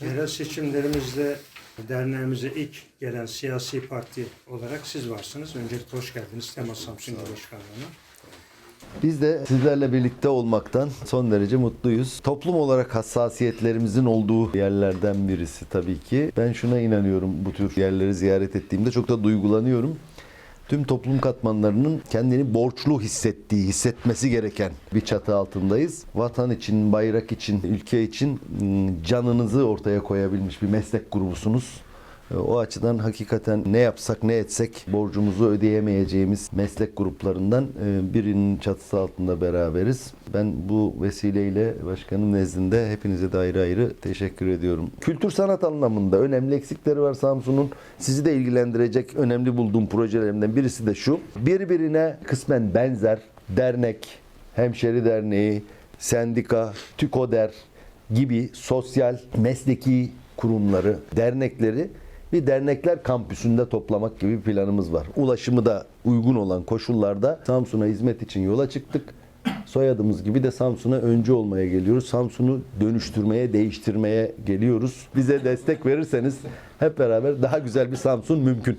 Yerel seçimlerimizde derneğimize ilk gelen siyasi parti olarak siz varsınız. Öncelikle hoş geldiniz Temas Samsun Başkanlığı'na. Biz de sizlerle birlikte olmaktan son derece mutluyuz. Toplum olarak hassasiyetlerimizin olduğu yerlerden birisi tabii ki. Ben şuna inanıyorum bu tür yerleri ziyaret ettiğimde çok da duygulanıyorum. Tüm toplum katmanlarının kendini borçlu hissettiği, hissetmesi gereken bir çatı altındayız. Vatan için, bayrak için, ülke için ım, canınızı ortaya koyabilmiş bir meslek grubusunuz. E, O açıdan hakikaten ne yapsak ne etsek borcumuzu ödeyemeyeceğimiz meslek gruplarından e, birinin çatısı altında beraberiz. Ben bu vesileyle başkanım nezdinde hepinize de ayrı ayrı teşekkür ediyorum. Kültür sanat anlamında önemli eksikleri var Samsun'un. Sizi de ilgilendirecek önemli bulduğum projelerimden birisi de şu. Birbirine kısmen benzer dernek, hemşeri derneği, sendika, TÜKODER gibi sosyal, mesleki kurumları, dernekleri bir dernekler kampüsünde toplamak gibi bir planımız var. Ulaşımı da uygun olan koşullarda Samsun'a hizmet için yola çıktık. Soyadımız gibi de Samsun'a öncü olmaya geliyoruz. Samsun'u dönüştürmeye, değiştirmeye geliyoruz. Bize destek verirseniz hep beraber daha güzel bir Samsun mümkün.